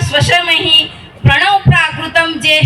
શ્વસમહી પ્રણવ પ્રાકૃતમ જે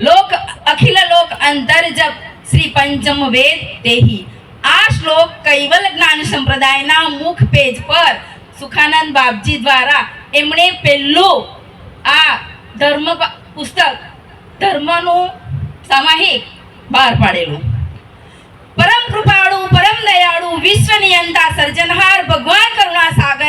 લોક અખિલ લોક અંતર્જપ શ્રી પંચમ વેદ તેહી આ શ્લોક કૈવલ જ્ઞાન સંપ્રદાયના મુખ પેજ પર સુખાનંદ બાપજી દ્વારા એમણે પહેલું આ ધર્મ પુસ્તક ધર્મનું સામાહિક બહાર પાડેલું પરમ કૃપાળુ પરમ દયાળુ વિશ્વ નિયંતા સર્જનહાર ભગવાન કરુણા સાગરના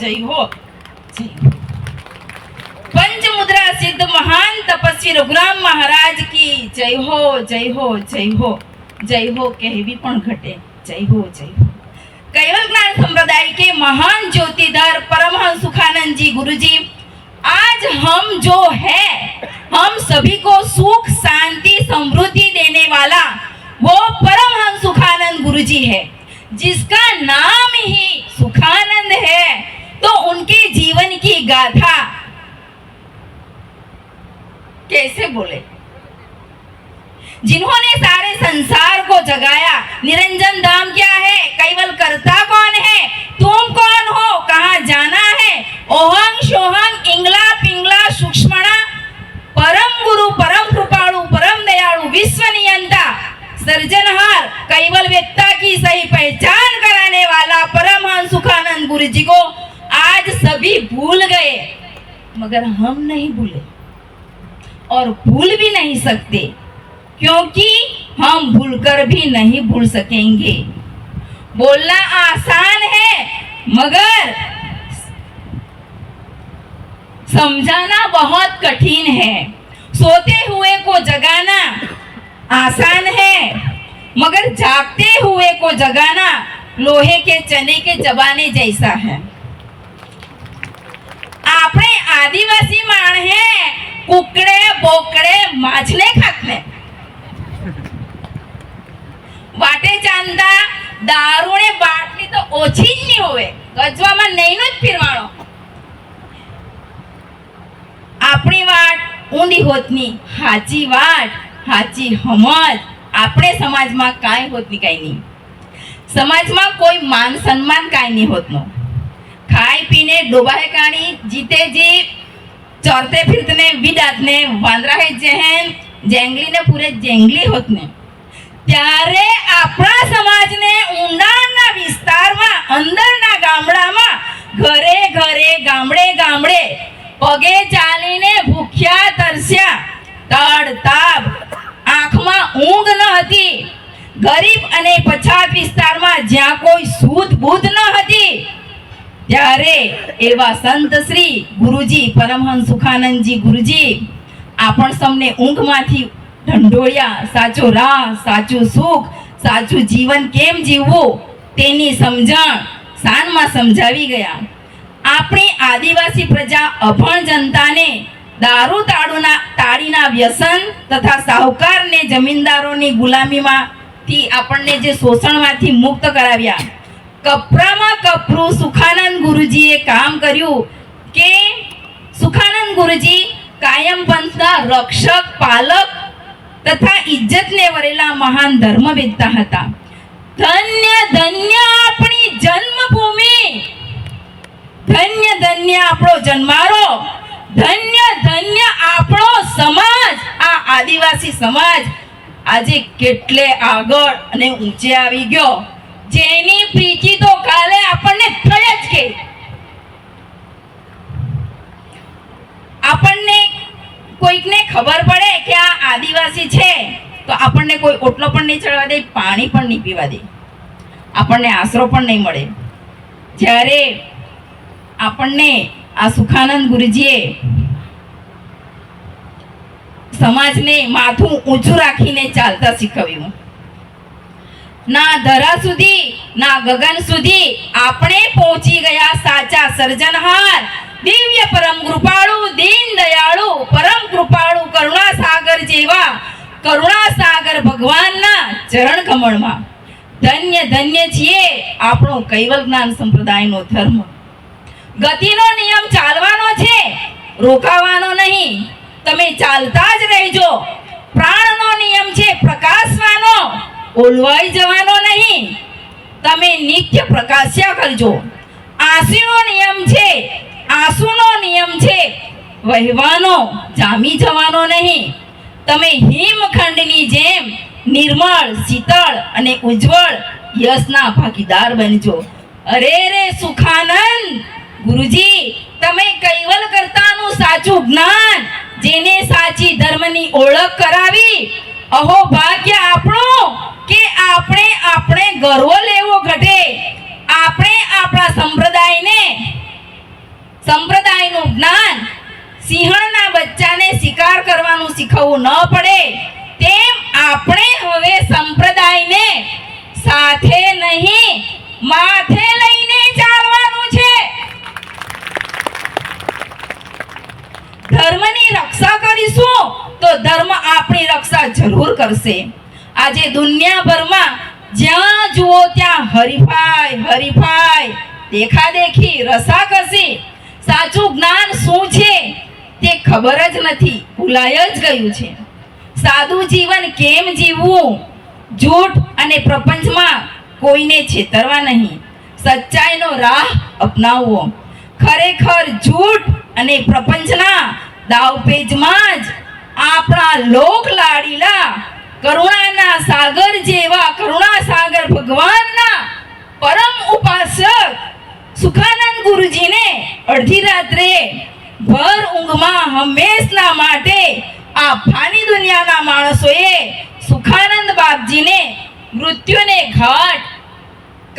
જય હો જય હો. પંચમુદ્રા સિદ્ધ મહાન તપસ્વી રઘુરામ મહારાજ કી જય હો જય હો જય હો जय हो कहवी पण घटे जय हो जय हो कैवल ज्ञान संप्रदाय के महान ज्योतिधर परमहंस सुखानंद जी गुरु जी आज हम जो है हम सभी को सुख शांति समृद्धि देने वाला वो परमहंस सुखानंद गुरु जी है जिसका नाम ही सुखानंद है तो उनके जीवन की गाथा कैसे बोले? जिन्होंने सारे संसार को जगाया, निरंजन धाम क्या है? कैवल करता मगर हम नहीं भूले और भूल भी नहीं सकते, क्योंकि हम भूलकर भी नहीं भूल सकेंगे। बोलना आसान है, मगर समझाना बहुत कठिन है। सोते हुए को जगाना आसान है, मगर जागते हुए को जगाना लोहे के चने के जबाने जैसा है। આપણે આદિવાસી માણહે કુકડે, બોકડે, માછલે ખાતને વાટે ચાંદા, દારૂને બાટલી તો ઓછી જ નહીં હોવે. ગજવામાં નહીનો જ ફીરવાણો. આપણી વાટ ઊંડી હોતની હાચી વાટ, હાચી હમજ આપણે સમાજમાં કાંઈ હોતની કાંઈ નહીં. સમાજમાં કોઈ માન સન્માન કાંઈ નહીં હોતનો. ખાઈ પીને ડોબાહે કાણી, જીતે જી, ચરતે ફિરતને, વિદાતને, વાંદરાહે જહેન, જેંગલીને પૂરે જેંગલી હોતને. ત્યારે આપણા સમાજને ઊંડાણના વિસ્તારમાં, અંદરના ગામડામાં, ઘરે ઘરે, ગામડે ગામડે, પગે ચાલીને ભૂખ્યા, તરસ્યા, તડ, તાપ, આંખમાં ઊંઘ ન હતી. ગરીબ અને પછાત વિસ્તારમાં જ્યાં કોઈ સૂત બૂત ન હતી. ત્યારે એવા સંત શ્રી ગુરુજી પરમહંસ સુખાનંદજી ગુરુજી આપણ સૌને ઊંઘમાંથી ઢંઢોળ્યા, સાચો રાહ, સાચું સુખ, સાચું જીવન કેમ જીવવું તેની સમજણ સાનમાં સમજાવી ગયા. આપણી આદિવાસી પ્રજા અભણ જનતાને દારૂ તાળુના તાળીના વ્યસન તથા સાહુકારને જમીનદારોની ગુલામીમાંથી આપણને જે શોષણમાંથી મુક્ત કરાવ્યા કપરામાં કપરું સુખાનંદ ગુરુજીએ કામ કર્યું કે સુખાનંદ ગુરુજી કાયમ પંથના રક્ષક, પાલક તથા ઇજ્જતને વરેલા મહાન ધર્મવેદતા હતા. ધન્ય ધન્ય આપણી જન્મભૂમિ. ધન્ય ધન્ય આપણો જન્મારો. ધન્ય ધન્ય આપણો સમાજ. આ આદિવાસી સમાજ આજે કેટલે આગળ અને ઊંચે આવી ગયો. જેની પ્રીતિ તો કાલે આપણને થઈ જ કે. આપણને કોઈકને ખબર પડે કે આ આદિવાસી છે, તો આપણને કોઈ ઓટલો પણ નહીં ચડવા દે, પાણી પણ નહીં પીવા દે. આપણને આશરો પણ નહીં મળે. જ્યારે આપણને આ સુખાનંદ ગુરુજીએ સમાજને માથું ઊંચું રાખીને ચાલતા શીખવ્યું. ના ધરા સુધી, ના ગગન સુધી આપણે પહોંચી ગયા સાચા સર્જનહાર. દિવ્ય પરમ કૃપાળુ, દીન દયાળુ, પરમ કૃપાળુ કરુણા સાગર જેવા કરુણા સાગર ભગવાનના ચરણ કમળમાં ધન્ય ધન્ય છીએ આપણો કૈવલ જ્ઞાન સંપ્રદાયનો ધર્મ. ગતિનો નિયમ ચાલવાનો છે, રોકાવાનો નહીં. તમે ચાલતા જ રહેજો. પ્રાણનો નિયમ છે, પ્રકાશવાનો. ઓલવાઈ જવાનો નહીં. તમે નિત્ય પ્રકાશ્યા કરજો. આંસુનો નિયમ છે, આંસુનો નિયમ છે, વહેવાનો, જામી જવાનો નહીં. તમે હિમખંડની જેમ નિર્મળ, શીતળ અને ઉજ્જવળ યશના ભાગીદાર બનજો. અરે રે સુખાનંદ, ગુરુજી, તમે કૈવલ કરતાનું સાચું જ્ઞાન, જેને સાચી ધર્મની ઓળખ કરાવી અહો ભાગ્ય આપણું કે આપણે આપણે ગર્વ લેવો ઘટે. આપણે આપણા સંપ્રદાયને, સંપ્રદાયનું જ્ઞાન સિંહણના બચ્ચાને શિકાર કરવાનું શીખવવું ન પડે. તેમ આપણે હવે સંપ્રદાયને સાથે નહીં, માથે લઈને ચાલવાનું છે. ધર્મની રક્ષા કરીશું તો ધર્મ આપણી રક્ષા જરૂર કરશે. આજે દુનિયાભરમાં જ્યાં જુઓ ત્યાં હરીફાઈ હરીફાઈ, દેખાદેખી, રસાકસી. સાચું જ્ઞાન શું છે તે ખબર જ નથી, ભૂલાય જ ગયું છે. સાદું જીવન કેમ જીવવું? જૂઠ અને પ્રપંચમાં કોઈને છેતરવા નહીં. સચ્ચાઈનો રાહ અપનાવવો. ખરેખર જૂઠ અને પ્રપંચના દાવપેજમાં જ આપણા લોક લાડીલા કરુણાના સાગર જેવા, કરુણા સાગર ભગવાનના પરમ ઉપાસક સુખાનંદ ગુરુજીને અડધી રાત્રે ભર ઊંઘમાં હંમેશના માટે આ ફાની દુનિયાના માણસોએ સુખાનંદ બાપજીને મૃત્યુને ઘાટ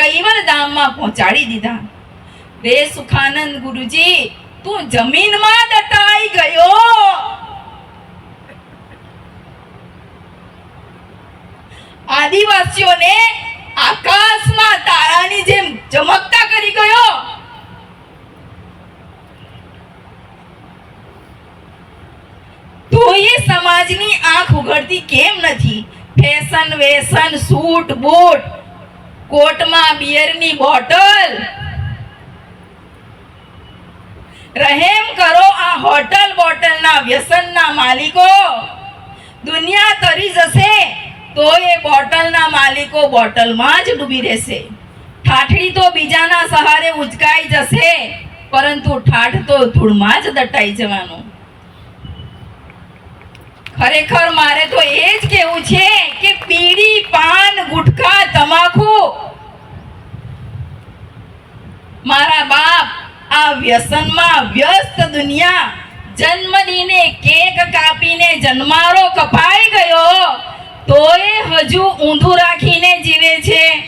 કૈવર ધામમાં પહોંચાડી દીધા. રે સુખાનંદ ગુરુજી, તું જમીનમાં દટાઈ ગયો. આદિવાસીઓને આકાશમાં તારાની જેમ ચમકતા કરી ગયો. તો એ સમાજની આંખ ઉઘડતી કેમ નથી? ફેશન, વેશન, સૂટ, બૂટ, કોટમાં બિયરની બોટલ. રહેમ કરો આ હોટલ બોટલના વ્યસનના માલિકો. દુનિયા તરી જશે. તો એ બોટલના માલિકો બોટલમાં જ ડૂબી રહેશે. ઠાઠડી તો બીજાના સહારે ઉચકાઈ જશે, પરંતુ ઠાઠ તો ધૂળમાં જ દટાઈ જવાનું. ખરેખર મારે તો એ જ કહેવું છે કે બીડી પાન, ગુટખા, તમાકુ. મારા બાપ આ વ્યસનમાં વ્યસ્ત દુનિયા, જન્મદિને કેક કાપીને જન્મારો કપાઈ ગયો. તોય હજુ ઊંધું રાખીને જીવે છે.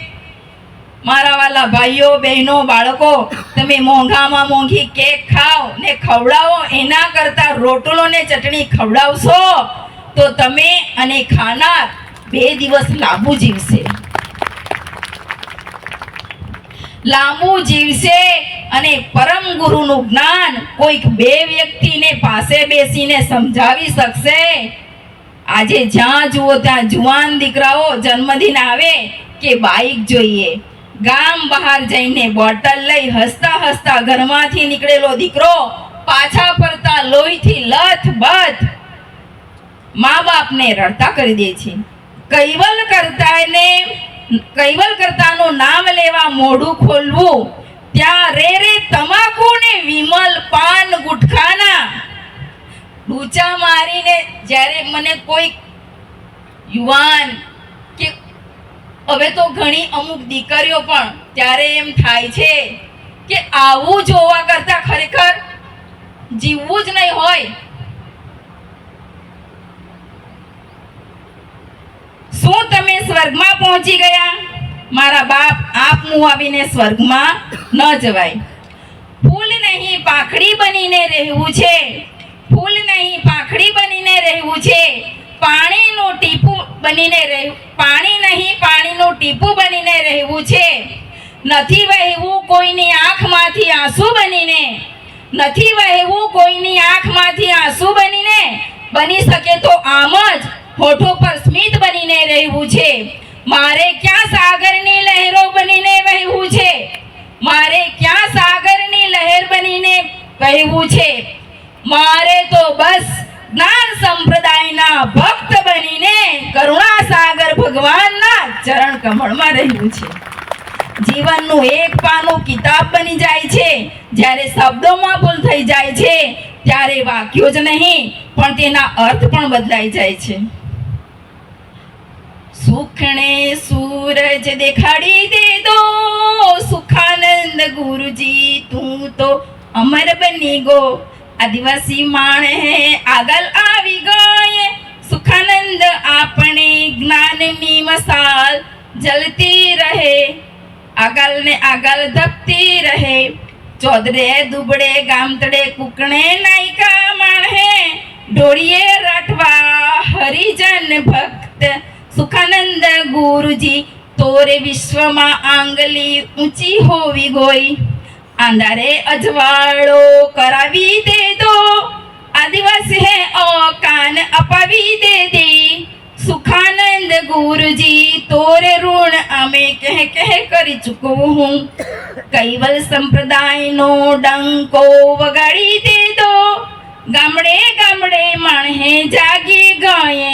મારા વાલા ભાઈઓ, બહેનો, બાળકો, તમે મોંઘામાં મોંઘી કેક ખાઓ ને ખવડાવો, એના કરતાં રોટલો ને ચટણી ખવડાવશો, તો તમે અને ખાનાર બે દિવસ લાંબુ જીવશે. લાંબુ જીવશે અને પરમ ગુરુનું જ્ઞાન કોઈક બે વ્યક્તિને પાસે બેસીને સમજાવી શકશે. આજે જ્યાં જુઓ ત્યાં જુવાન દીકરાઓ જન્મદિન આવે કે બાઇક જોઈએ. ગામ બહાર જઈને બોટલ લઈ હસતા હસતા ઘરમાંથી નીકળેલો દીકરો પાછા ફરતા લોહીથી લથબથ મા બાપને રડતા કરી દે છે. કૈવલ કરતાને, કૈવલ કરતાનું નામ લેવા મોઢું ખોલવું. ત્યાં રે રે તમાકુ ને વિમલ પાન ગુટખાના ડૂચા મારીને જ્યારે મને કોઈ યુવાન કે હવે તો ઘણી અમુક દીકરીઓ પણ ત્યારે એમ થાય છે કે આવું જોવા કરતા ખરેખર જીવવું જ નહીં હોય. શું તમે સ્વર્ગમાં પહોંચી ગયા? મારા બાપ આપ આવીને સ્વર્ગમાં ન જવાય. ફૂલ નહીં, પાખડી બનીને રહેવું છે. ફૂલ નહીં, પાંખડી બનીને રહેવું છે. પાણીનું ટીપું બનીને રહેવું પાણી નહીં, પાણીનું ટીપું બનીને રહેવું છે. નથી વહેવું કોઈની આંખમાંથી આંસુ બનીને. નથી વહેવું કોઈની આંખમાંથી આંસુ બનીને. બની શકે તો આમ જ હોઠો પર સ્મિત બનીને રહેવું છે. મારે ક્યાં સાગરની લહેરો બનીને વહેવું છે? મારે ક્યાં સાગરની લહેર બનીને વહેવું છે? મારે તો બસ જ્ઞાન સંપ્રદાયના ભક્ત બનીને કરુણા સાગર ભગવાનના ચરણ કમળમાં રહ્યું છે. જીવનનું એક પાનું કિતાબ બની જાય છે. જ્યારે શબ્દોમાં ભૂલ થઈ જાય છે, ત્યારે વાક્યો જ નહીં, પણ તેના અર્થ પણ બદલાઈ જાય છે. સુખણે સૂરજ દેખાડી દે સુખાનંદ ગુરુજી તું તો અમર બની ગો. આદિવાસી માણ હે આગળ આવી ગયે સુખાનંદ આપણે જ્ઞાનની મસાલ જલતી રહે આગળ ને આગળ ધપતી રહે ચોદરે દુબડે ગામતડે કુકણે નાયકા માણહે ઢોળીએ રાઠવા હરિજન ભક્ત સુખાનંદ ગુરુજી તોરે વિશ્વમાં આંગલી ઊંચી હોવી ગોઈ આંધારે અજવાળો કરાવી દે દો આદિવાસી હે ઓ કાન અપાવી દે દે સુખાનંદ ગુરુજી તોરે ઋણ અમે કહ કહ કરી ચૂકવું હું કૈવલ સંપ્રદાયનો ડંકો વગાડી દે દો ગામડે ગામડે માણહે જાગી ગયે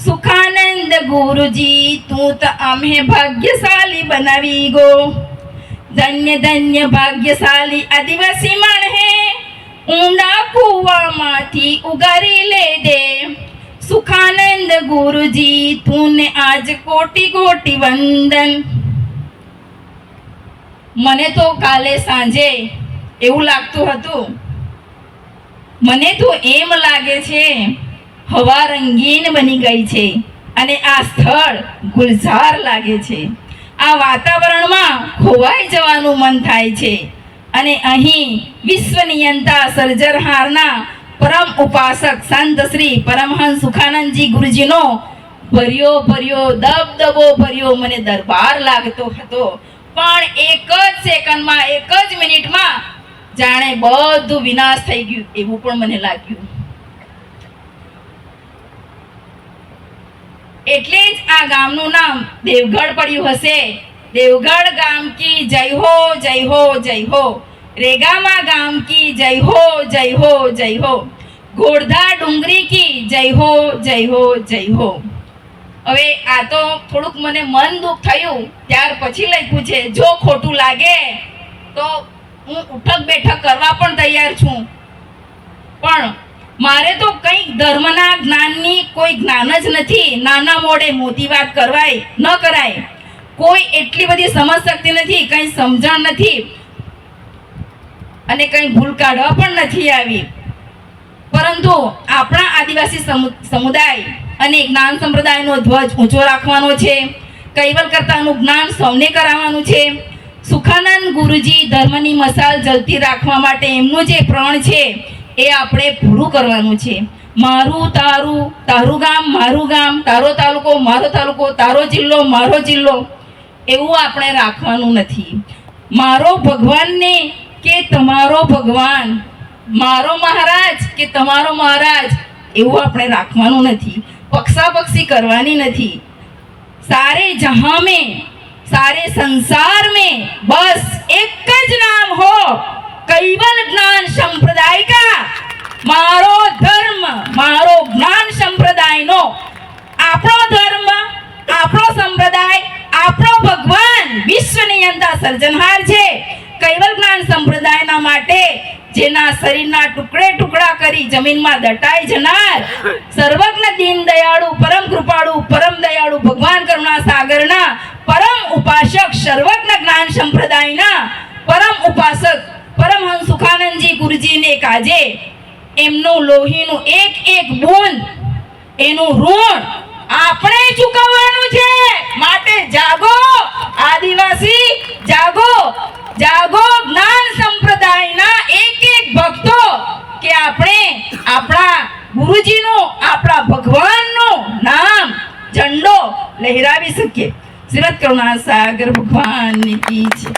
સુખાનંદ ગુરુજી તું તો અમે ભાગ્યશાળી બનાવી ગો ધન્ય ધન્ય ભાગ્યશાળી આદિવાસી માણહે ઊંડા કુવામાંથી ઉગારી લે દે સુખાનંદ ગુરુજી તુને આજ કોટી કોટી વંદન મને તો કાલે સાંજે એવું લાગતું હતું મને તો એમ લાગે છે હવા રંગીન બની ગઈ છે અને આ સ્થળ ગુલઝાર લાગે છે આ વાતાવરણમાં ખોવાઈ જવાનું મન થાય છે. અને અહીં વિશ્વ નિયંતા સર્જનહારના પરમ ઉપાસક સંત શ્રી પરમહંસ સુખાનંદજી ગુરુજીનો ભર્યો ભર્યો, દબદબો ભર્યો મને દરબાર લાગતો હતો. પણ એક જ સેકન્ડમાં, એક જ મિનિટમાં જાણે બધું વિનાશ થઈ ગયું એવું પણ મને લાગ્યું. એટલે જ આ ગામનું નામ દેવગઢ પડ્યું હશે. દેવગઢ ગામ કી જય હો જય હો જય હો. રેગામા ગામ કી જય હો જય હો જય હો. ઘોડધા ડુંગરી કી જય હો જય હો જય હો. હવે આ તો થોડુંક મને મન દુઃખ થયું. ત્યાર પછી લખ્યું છે, જો ખોટું લાગે, તો હું ઉઠક બેઠક કરવા પણ તૈયાર છું. પણ મારે તો કંઈક ધર્મના જ્ઞાનની કોઈ જ્ઞાન જ નથી. નાના મોડે મોટી વાત કરવાય, ન કરાય. કોઈ એટલી બધી સમજ શક્તિ નથી, કંઈ સમજણ નથી. અને કંઈ ભૂલ કાઢવા પણ નથી આવી. પરંતુ આપણા આદિવાસી સમુ- સમુદાય અને જ્ઞાન સંપ્રદાયનો ધ્વજ ઊંચો રાખવાનો છે. કૈવલ કરતાનું જ્ઞાન સૌને કરાવવાનું છે. સુખાનંદ ગુરુજી ધર્મની મસાલ જલતી રાખવા માટે એમનું જે પ્રણ છે એ આપણે પૂરું કરવાનું છે. મારું તારું તારું ગામ, મારું ગામ, તારો તાલુકો, મારો તાલુકો, તારો જિલ્લો, મારો જિલ્લો, એવું આપણે રાખવાનું નથી. મારો ભગવાનને કે તમારો ભગવાન, મારો મહારાજ કે તમારો મહારાજ, એવું આપણે રાખવાનું નથી. પક્ષાપક્ષી કરવાની નથી. સારે જહાં મેં સારે સંસાર મેં બસ એક જ નામ હો. કૈવલ જ્ઞાન સંપ્રદાય કા મારો ધર્મ, મારો જ્ઞાન સંપ્રદાયનો. આપણો ધર્મ, આપણો સંપ્રદાય, આપણો ભગવાન વિશ્વની અંદર સર્જનહાર છે. કૈવલ જ્ઞાન સંપ્રદાયના માટે જેના શરીરના ટુકડે ટુકડા કરી જમીનમાં દટાઈ જનાર, સર્વજ્ઞ દીન દયાળુ, પરમ કૃપાળુ, પરમ દયાળુ ભગવાન કરુણા સાગરના પરમ ઉપાસક, સર્વજ્ઞ જ્ઞાન સંપ્રદાયના પરમ ઉપાસક પરમહંસ સુખાનંદજી ગુરુજીને કાજે એમનું લોહીનું એક એક બૂંદ, એનું ઋણ આપણે ચૂકવવાનું છે. માટે જાગો, આદિવાસી, જાગો જાગો જ્ઞાન સંપ્રદાયના એક એક ભક્તો કે આપણે આપણા ગુરુજીનું, આપણા ભગવાનનું નામ ઝંડો લહેરાવી શકીએ. શ્રીમદ કરુણા સાગર ભગવાનની કી છે.